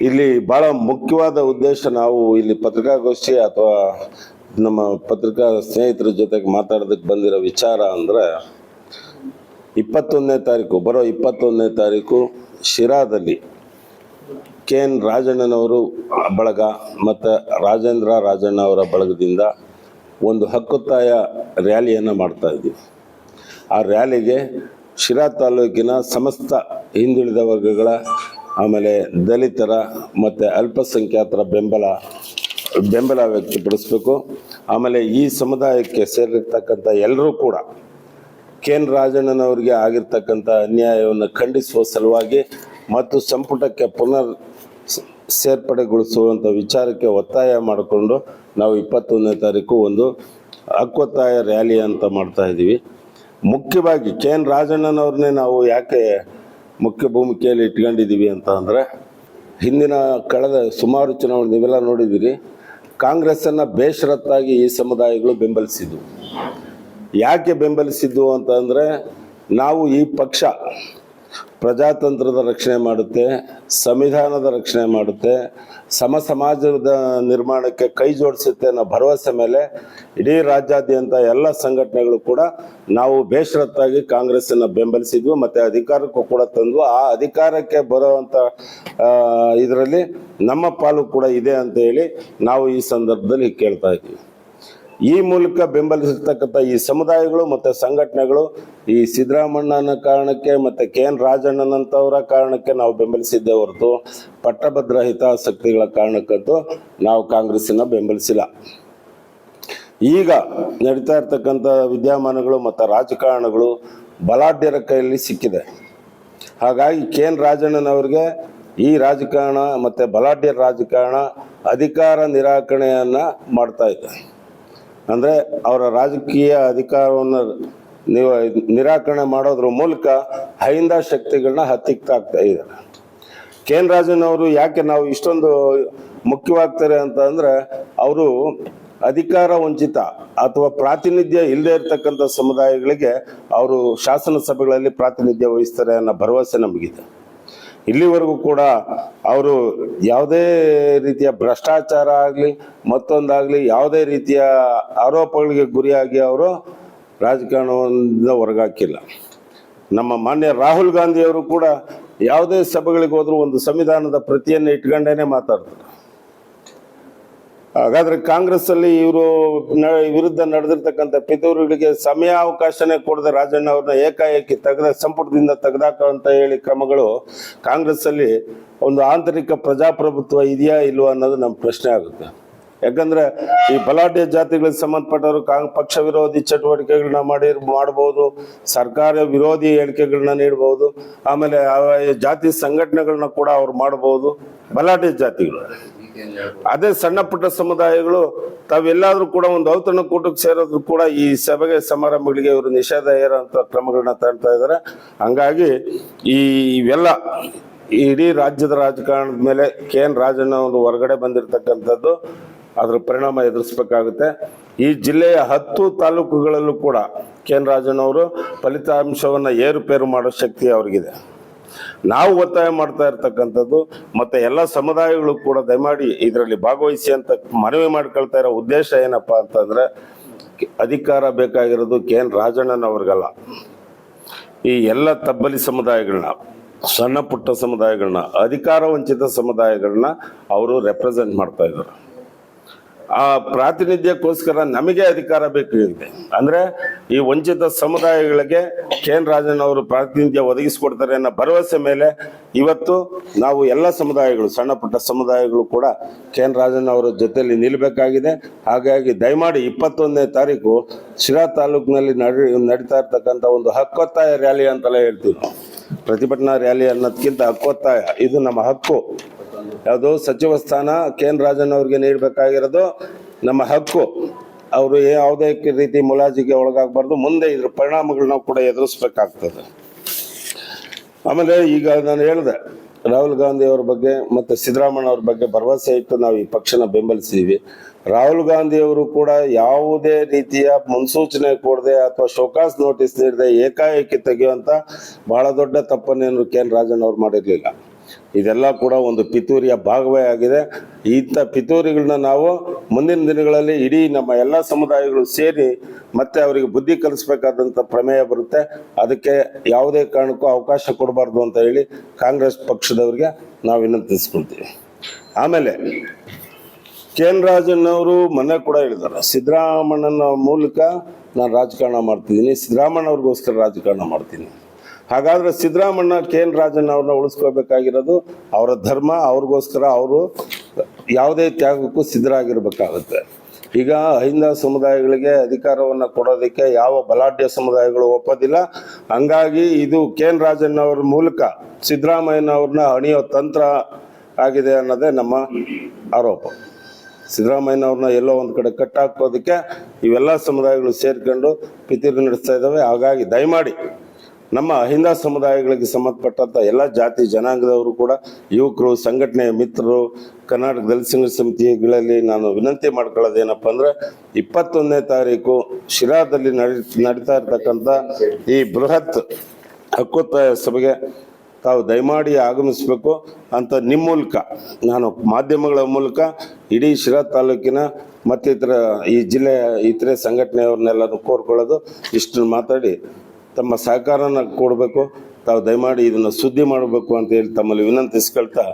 ಇಲ್ಲಿ ಬಹಳ ಮುಖ್ಯವಾದ ಉದ್ದೇಶ ನಾವು ಇಲ್ಲಿ ಪತ್ರಿಕಾಗೋಷ್ಠಿ ಅಥವಾ ನಮ್ಮ ಪತ್ರಿಕಾ ಸ್ನೇಹಿತರ ಜೊತೆಗೆ ಮಾತಾಡೋದಕ್ಕೆ ಬಂದಿರೋ ವಿಚಾರ ಅಂದರೆ ಇಪ್ಪತ್ತೊಂದನೇ ತಾರೀಕು, ಬರೋ ಇಪ್ಪತ್ತೊಂದನೇ ತಾರೀಕು ಶಿರಾದಲ್ಲಿ ಕೆ ಎನ್ ರಾಜಣ್ಣನವರು ಬಳಗ ಮತ್ತು ರಾಜೇಂದ್ರ ರಾಜಣ್ಣ ಅವರ ಬಳಗದಿಂದ ಒಂದು ಹಕ್ಕುತ್ತಾಯ ರ್ಯಾಲಿಯನ್ನು ಮಾಡ್ತಾ ಇದ್ದೀವಿ. ಆ ರ್ಯಾಲಿಗೆ ಶಿರಾ ತಾಲೂಕಿನ ಸಮಸ್ತ ಹಿಂದುಳಿದ ವರ್ಗಗಳ ಆಮೇಲೆ ದಲಿತರ ಮತ್ತು ಅಲ್ಪಸಂಖ್ಯಾತರ ಬೆಂಬಲ ಬೆಂಬಲ ವ್ಯಕ್ತಪಡಿಸಬೇಕು. ಆಮೇಲೆ ಈ ಸಮುದಾಯಕ್ಕೆ ಸೇರಿರ್ತಕ್ಕಂಥ ಎಲ್ಲರೂ ಕೂಡ ಕೆ ಎನ್ ರಾಜಣ್ಣನವರಿಗೆ ಆಗಿರ್ತಕ್ಕಂಥ ಅನ್ಯಾಯವನ್ನು ಖಂಡಿಸುವ ಸಲುವಾಗಿ ಮತ್ತು ಸಂಪುಟಕ್ಕೆ ಪುನರ್ ಸೇರ್ಪಡೆಗೊಳಿಸುವಂಥ ವಿಚಾರಕ್ಕೆ ಒತ್ತಾಯ ಮಾಡಿಕೊಂಡು ನಾವು ಇಪ್ಪತ್ತೊಂದನೇ ತಾರೀಕು ಒಂದು ಹಕ್ಕೊತ್ತಾಯ ರ್ಯಾಲಿ ಅಂತ ಮಾಡ್ತಾ ಇದ್ದೀವಿ. ಮುಖ್ಯವಾಗಿ ಕೆ ಎನ್ ರಾಜಣ್ಣನವ್ರನ್ನೇ ನಾವು ಯಾಕೆ ಮುಖ್ಯ ಭೂಮಿಕೆಯಲ್ಲಿ ಇಟ್ಕೊಂಡಿದ್ದೀವಿ ಅಂತ ಅಂದರೆ, ಹಿಂದಿನ ಕಳೆದ ಸುಮಾರು ಚುನಾವಣೆ ನೀವೆಲ್ಲ ನೋಡಿದ್ದೀರಿ, ಕಾಂಗ್ರೆಸ್ಸನ್ನು ಬೇಷರತ್ತಾಗಿ ಈ ಸಮುದಾಯಗಳು ಬೆಂಬಲಿಸಿದ್ವು ಯಾಕೆ ಬೆಂಬಲಿಸಿದ್ದು ಅಂತಂದರೆ ನಾವು ಈ ಪಕ್ಷ ಪ್ರಜಾತಂತ್ರದ ರಕ್ಷಣೆ ಮಾಡುತ್ತೆ, ಸಂವಿಧಾನದ ರಕ್ಷಣೆ ಮಾಡುತ್ತೆ, ಸಮ ಸಮಾಜದ ನಿರ್ಮಾಣಕ್ಕೆ ಕೈ ಜೋಡಿಸುತ್ತೆ ಅನ್ನೋ ಭರವಸೆ ಮೇಲೆ ಇಡೀ ರಾಜ್ಯಾದ್ಯಂತ ಎಲ್ಲ ಸಂಘಟನೆಗಳು ಕೂಡ ನಾವು ಬೇಷರತ್ತಾಗಿ ಕಾಂಗ್ರೆಸ್ಸನ್ನು ಬೆಂಬಲಿಸಿದ್ವು ಮತ್ತು ಅಧಿಕಾರಕ್ಕೂ ಕೂಡ ತಂದ್ವು. ಆ ಅಧಿಕಾರಕ್ಕೆ ಬರುವಂಥ ಇದರಲ್ಲಿ ನಮ್ಮ ಪಾಲು ಕೂಡ ಇದೆ ಅಂತ ಹೇಳಿ ನಾವು ಈ ಸಂದರ್ಭದಲ್ಲಿ ಕೇಳ್ತಾ ಇದ್ದೀವಿ. ಈ ಮೂಲಕ ಬೆಂಬಲಿಸಿರ್ತಕ್ಕಂಥ ಈ ಸಮುದಾಯಗಳು ಮತ್ತು ಸಂಘಟನೆಗಳು ಈ ಸಿದ್ದರಾಮಣ್ಣನ ಕಾರಣಕ್ಕೆ ಮತ್ತು ಕೆ ಎನ್ ರಾಜಣ್ಣನಂಥವರ ಕಾರಣಕ್ಕೆ ನಾವು ಬೆಂಬಲಿಸಿದ್ದೇ ಹೊರತು ಪಟ್ಟಭದ್ರ ಹಿತಾಸಕ್ತಿಗಳ ಕಾರಣಕ್ಕಂತೂ ನಾವು ಕಾಂಗ್ರೆಸ್ಸನ್ನ ಬೆಂಬಲಿಸಿಲ್ಲ. ಈಗ ನಡೀತಾ ಇರ್ತಕ್ಕಂಥ ವಿದ್ಯಮಾನಗಳು ಮತ್ತು ರಾಜಕಾರಣಗಳು ಬಲಾಢ್ಯರ ಕೈಯಲ್ಲಿ ಸಿಕ್ಕಿದೆ. ಹಾಗಾಗಿ ಕೆ ಎನ್ ರಾಜಣ್ಣನವ್ರಿಗೆ ಈ ರಾಜಕಾರಣ ಮತ್ತು ಬಲಾಢ್ಯರ ರಾಜಕಾರಣ ಅಧಿಕಾರ ನಿರಾಕರಣೆಯನ್ನು ಮಾಡ್ತಾ ಇದೆ. ಅಂದರೆ ಅವರ ರಾಜಕೀಯ ಅಧಿಕಾರವನ್ನು ನೀವು ನಿರಾಕರಣೆ ಮಾಡೋದ್ರ ಮೂಲಕ ಹೈಂದ ಶಕ್ತಿಗಳನ್ನ ಹತ್ತಿಕ್ತಾಗ್ತಾ ಇದ್ದಾರೆ. ಕೆ ರಾಜನ್ ಅವರು ಯಾಕೆ ನಾವು ಇಷ್ಟೊಂದು ಮುಖ್ಯವಾಗ್ತಾರೆ ಅಂತ ಅಂದರೆ ಅವರು ಅಧಿಕಾರ ವಂಚಿತ ಅಥವಾ ಪ್ರಾತಿನಿಧ್ಯ ಇಲ್ಲದೆ ಇರತಕ್ಕಂಥ ಸಮುದಾಯಗಳಿಗೆ ಅವರು ಶಾಸನ ಸಭೆಗಳಲ್ಲಿ ಪ್ರಾತಿನಿಧ್ಯ ವಹಿಸ್ತಾರೆ ಅನ್ನೋ ಭರವಸೆ ನಮಗಿದೆ. ಇಲ್ಲಿವರೆಗೂ ಕೂಡ ಅವರು ಯಾವುದೇ ರೀತಿಯ ಭ್ರಷ್ಟಾಚಾರ ಆಗಲಿ, ಮತ್ತೊಂದಾಗಲಿ ಯಾವುದೇ ರೀತಿಯ ಆರೋಪಗಳಿಗೆ ಗುರಿಯಾಗಿ ಅವರು ರಾಜಕಾರಣದಿಂದ ಹೊರಗಾಕಿಲ್ಲ. ನಮ್ಮ ಮಾನ್ಯ ರಾಹುಲ್ ಗಾಂಧಿಯವರು ಕೂಡ ಯಾವುದೇ ಸಭೆಗಳಿಗೆ ಹೋದರೂ ಒಂದು ಸಂವಿಧಾನದ ಪ್ರತಿಯನ್ನು ಇಟ್ಕೊಂಡೇನೆ ಮಾತಾಡ್ತಾರೆ. ಹಾಗಾದ್ರೆ ಕಾಂಗ್ರೆಸ್ ಅಲ್ಲಿ ಇವರು ವಿರುದ್ಧ ನಡೆದಿರ್ತಕ್ಕಂಥ ಪಿತೂರುಗಳಿಗೆ ಸಮಯ ಅವಕಾಶನೇ ಕೊಡದೆ ರಾಜಣ್ಣ ಅವ್ರನ್ನ ಏಕಾಏಕಿ ತೆಗೆದ ಸಂಪುಟದಿಂದ ತೆಗೆದಾಕ ಅಂತ ಹೇಳಿ ಕ್ರಮಗಳು ಕಾಂಗ್ರೆಸ್ ಅಲ್ಲಿ ಒಂದು ಆಂತರಿಕ ಪ್ರಜಾಪ್ರಭುತ್ವ ಇದೆಯಾ ಇಲ್ವಾ ಅನ್ನೋದು ನಮ್ಮ ಪ್ರಶ್ನೆ ಆಗುತ್ತೆ. ಯಾಕಂದ್ರೆ ಈ ಬಲಾಢ್ಯ ಜಾತಿಗಳಿಗೆ ಸಂಬಂಧಪಟ್ಟವರು ಕಾಂಗ್ ಪಕ್ಷ ವಿರೋಧಿ ಚಟುವಟಿಕೆಗಳನ್ನ ಮಾಡಿ ಮಾಡಬಹುದು ಸರ್ಕಾರ ವಿರೋಧಿ ಹೇಳಿಕೆಗಳನ್ನ ನೀಡಬಹುದು ಆಮೇಲೆ ಜಾತಿ ಸಂಘಟನೆಗಳನ್ನ ಕೂಡ ಅವ್ರು ಮಾಡಬಹುದು ಬಲಾಢ್ಯ ಜಾತಿಗಳು. ಅದೇ ಸಣ್ಣ ಪುಟ್ಟ ಸಮುದಾಯಗಳು ತಾವೆಲ್ಲಾದ್ರೂ ಕೂಡ ಒಂದು ಔತಣ ಕೂಟಕ್ಕೆ ಸೇರೋದ್ರು ಕೂಡ ಈ ಸಭೆಗೆ ಸಮಾರಂಭಗಳಿಗೆ ಇವರು ನಿಷೇಧ ಏರಂತ ಕ್ರಮಗಳನ್ನ ತಗೊಳ್ತಾ ಇದ್ದಾರೆ. ಹಂಗಾಗಿ ಈ ಇವೆಲ್ಲ ಇಡೀ ರಾಜ್ಯದ ರಾಜಕಾರಣದ ಮೇಲೆ ಕೆ ಎನ್ ರಾಜಣ್ಣ ಒಂದು ಹೊರಗಡೆ ಬಂದಿರತಕ್ಕಂಥದ್ದು ಅದ್ರ ಪರಿಣಾಮ ಎದುರಿಸ್ಬೇಕಾಗುತ್ತೆ. ಈ ಜಿಲ್ಲೆಯ ಹತ್ತು ತಾಲೂಕುಗಳಲ್ಲೂ ಕೂಡ ಕೆ ಎನ್ ರಾಜಣ್ಣ ಅವರು ಫಲಿತಾಂಶವನ್ನು ಏರುಪೇರು ಮಾಡೋ ಶಕ್ತಿ ಅವ್ರಿಗಿದೆ. ನಾವು ಒತ್ತಾಯ ಮಾಡ್ತಾ ಇರ್ತಕ್ಕಂಥದ್ದು, ಮತ್ತೆ ಎಲ್ಲ ಸಮುದಾಯಗಳು ಕೂಡ ದಯಮಾಡಿ ಇದರಲ್ಲಿ ಭಾಗವಹಿಸಿ ಅಂತ ಮನವಿ ಮಾಡ್ಕೊಳ್ತಾ ಇರೋ ಉದ್ದೇಶ ಏನಪ್ಪಾ ಅಂತಂದ್ರೆ, ಅಧಿಕಾರ ಬೇಕಾಗಿರೋದು ಕೆ ಎನ್ ರಾಜಣ್ಣನವ್ರಿಗಲ್ಲ. ಈ ಎಲ್ಲ ತಬ್ಬಲಿ ಸಮುದಾಯಗಳನ್ನ ಸಣ್ಣ ಪುಟ್ಟ ಸಮುದಾಯಗಳನ್ನ, ಅಧಿಕಾರ ವಂಚಿತ ಸಮುದಾಯಗಳನ್ನ ಅವರು ರೆಪ್ರೆಸೆಂಟ್ ಮಾಡ್ತಾ ಇದ್ದಾರೆ. ಆ ಪ್ರಾತಿನಿಧ್ಯಕ್ಕೋಸ್ಕರ ನಮಗೆ ಅಧಿಕಾರ ಬೇಕಾಗಿದೆ ಅಂದ್ರೆ ಈ ವಂಚಿತ ಸಮುದಾಯಗಳಿಗೆ ಕೆ ಎನ್ ರಾಜನ್ ಅವರು ಪ್ರಾತಿನಿಧ್ಯ ಒದಗಿಸಿಕೊಡ್ತಾರೆ ಅನ್ನೋ ಭರವಸೆ ಮೇಲೆ ಇವತ್ತು ನಾವು ಎಲ್ಲ ಸಮುದಾಯಗಳು, ಸಣ್ಣ ಪುಟ್ಟ ಸಮುದಾಯಗಳು ಕೂಡ ಕೆ ಎನ್ ರಾಜನ್ ಅವರ ಜೊತೆಯಲ್ಲಿ ನಿಲ್ಲಬೇಕಾಗಿದೆ ಹಾಗಾಗಿ ದಯಮಾಡಿ ಇಪ್ಪತ್ತೊಂದನೇ ತಾರೀಕು ಶಿರಾ ತಾಲೂಕಿನಲ್ಲಿ ನಡಿ, ನಡೀತಾ ಇರ್ತಕ್ಕಂಥ ಒಂದು ಹಕ್ಕೊತ್ತಾಯ ರ್ಯಾಲಿ ಅಂತೆಲ್ಲ ಹೇಳ್ತೀವಿ. ಪ್ರತಿಭಟನಾ ರ್ಯಾಲಿ ಅನ್ನೋದಕ್ಕಿಂತ ಹಕ್ಕೊತ್ತಾಯ. ಇದು ನಮ್ಮ ಹಕ್ಕು. ಯಾವುದು ಸಚಿವ ಸ್ಥಾನ ಕೆ ಎನ್ ರಾಜನ್ ಅವ್ರಿಗೆ ನೀಡಬೇಕಾಗಿರೋದು ನಮ್ಮ ಹಕ್ಕು. ಅವರು ಯಾವುದೇ ರೀತಿ ಮುಲಾಜಿಗೆ ಒಳಗಾಗಬಾರ್ದು, ಮುಂದೆ ಇದ್ರ ಪರಿಣಾಮಗಳನ್ನ ಕೂಡ ಎದುರಿಸ್ಬೇಕಾಗ್ತದೆ. ಆಮೇಲೆ ಈಗ ನಾನು ಹೇಳಿದೆ, ರಾಹುಲ್ ಗಾಂಧಿ ಅವ್ರ ಬಗ್ಗೆ ಮತ್ತೆ ಸಿದ್ದರಾಮಯ್ಯ ಅವ್ರ ಬಗ್ಗೆ ಭರವಸೆ ಇಟ್ಟು ನಾವು ಈ ಪಕ್ಷನ ಬೆಂಬಲಿಸಿದ್ವಿ. ರಾಹುಲ್ ಗಾಂಧಿ ಅವರು ಕೂಡ ಯಾವುದೇ ರೀತಿಯ ಮುನ್ಸೂಚನೆ ಕೊಡದೆ ಅಥವಾ ಶೋಕಾಸ್ ನೋಟಿಸ್ ನೀಡದೆ ಏಕಾಏಕಿ ತೆಗೆಯುವಂತ ಬಹಳ ದೊಡ್ಡ ತಪ್ಪನ್ನೇನು ಕೆ ಎನ್ ರಾಜನ್ ಅವ್ರು ಮಾಡಿರ್ಲಿಲ್ಲ. ಇದೆಲ್ಲ ಕೂಡ ಒಂದು ಪಿತೂರಿಯ ಭಾಗವೇ ಆಗಿದೆ. ಇಂಥ ಪಿತೂರಿಗಳನ್ನ ನಾವು ಮುಂದಿನ ದಿನಗಳಲ್ಲಿ ಇಡೀ ನಮ್ಮ ಎಲ್ಲ ಸಮುದಾಯಗಳು ಸೇರಿ ಮತ್ತೆ ಅವರಿಗೆ ಬುದ್ಧಿ ಕಲಿಸ್ಬೇಕಾದಂಥ ಪ್ರಮೇಯ ಬರುತ್ತೆ. ಅದಕ್ಕೆ ಯಾವುದೇ ಕಾರಣಕ್ಕೂ ಅವಕಾಶ ಕೊಡಬಾರ್ದು ಅಂತ ಹೇಳಿ ಕಾಂಗ್ರೆಸ್ ಪಕ್ಷದವರಿಗೆ ನಾವು ವಿನಂತಿಸ್ಕೊಳ್ತೀವಿ. ಆಮೇಲೆ ಕೆ ಎನ್ ರಾಜಣ್ಣವರು ಮೊನ್ನೆ ಕೂಡ ಹೇಳಿದ್ದಾರೆ ಸಿದ್ದರಾಮಣ್ಣನ ಮೂಲಕ ನಾನು ರಾಜಕಾರಣ ಮಾಡ್ತಿದ್ದೀನಿ ಸಿದ್ದರಾಮಣ್ಣವ್ರಿಗೋಸ್ಕರ ರಾಜಕಾರಣ ಮಾಡ್ತೀನಿ. ಹಾಗಾದ್ರೆ ಸಿದ್ದರಾಮಣ್ಣ ಕೆ ಎಲ್ ರಾಜಣ್ಣ ಅವ್ರನ್ನ ಉಳಿಸ್ಕೋಬೇಕಾಗಿರೋದು ಅವರ ಧರ್ಮ, ಅವ್ರಿಗೋಸ್ಕರ ಅವರು ಯಾವುದೇ ತ್ಯಾಗಕ್ಕೂ ಸಿದ್ಧರಾಗಿರ್ಬೇಕಾಗುತ್ತೆ. ಈಗ ಅಹಿಂದ ಸಮುದಾಯಗಳಿಗೆ ಅಧಿಕಾರವನ್ನು ಕೊಡೋದಕ್ಕೆ ಯಾವ ಬಲಾಢ್ಯ ಸಮುದಾಯಗಳು ಒಪ್ಪೋದಿಲ್ಲ. ಹಂಗಾಗಿ ಇದು ಕೆ ಎನ್ ರಾಜಣ್ಣ ಅವ್ರ ಮೂಲಕ ಸಿದ್ದರಾಮಯ್ಯನವ್ರನ್ನ ಅಣಿಯೋ ತಂತ್ರ ಆಗಿದೆ ಅನ್ನೋದೇ ನಮ್ಮ ಆರೋಪ. ಸಿದ್ದರಾಮಯ್ಯನವ್ರನ್ನ ಎಲ್ಲೋ ಒಂದು ಕಡೆ ಕಟ್ಟಾಕೋದಕ್ಕೆ ಇವೆಲ್ಲ ಸಮುದಾಯಗಳು ಸೇರ್ಕೊಂಡು ಪಿತೂರಿ ನಡೆಸ್ತಾ ಇದ್ದಾವೆ. ಹಾಗಾಗಿ ದಯಮಾಡಿ ನಮ್ಮ ಅಹಿಂದ ಸಮುದಾಯಗಳಿಗೆ ಸಂಬಂಧಪಟ್ಟಂತ ಎಲ್ಲ ಜಾತಿ ಜನಾಂಗದವರು ಕೂಡ ಯುವಕರು, ಸಂಘಟನೆಯ ಮಿತ್ರರು, ಕರ್ನಾಟಕ ದಲಿತ ಸಂಘರ್ಷ ಸಮಿತಿಗಳಲ್ಲಿ ನಾನು ವಿನಂತಿ ಮಾಡ್ಕೊಳ್ಳೋದೇನಪ್ಪ ಅಂದ್ರೆ ಇಪ್ಪತ್ತೊಂದನೇ ತಾರೀಕು ಶಿರಾದಲ್ಲಿ ನಡಿ, ನಡೀತಾ ಇರ್ತಕ್ಕಂಥ ಈ ಬೃಹತ್ ಹಕ್ಕೊತ್ತಾಯ ಸಭೆಗೆ ತಾವು ದಯಮಾಡಿ ಆಗಮಿಸಬೇಕು ಅಂತ ನಿಮ್ಮ ಮೂಲಕ, ನಾನು ಮಾಧ್ಯಮಗಳ ಮೂಲಕ ಇಡೀ ಶಿರಾ ತಾಲೂಕಿನ ಮತ್ತಿತರ ಈ ಜಿಲ್ಲೆಯ ಇತರೆ ಸಂಘಟನೆಯವ್ರನ್ನೆಲ್ಲರೂ ಕೋರ್ಕೊಳ್ಳೋದು ಇಷ್ಟನ್ನು ಮಾತಾಡಿ ತಮ್ಮ ಸಹಕಾರನ ಕೊಡಬೇಕು. ತಾವು ದಯಮಾಡಿ ಇದನ್ನು ಸುದ್ದಿ ಮಾಡಬೇಕು ಅಂತ ಹೇಳಿ ತಮ್ಮಲ್ಲಿ ವಿನಂತಿಸ್ಕೊಳ್ತಾ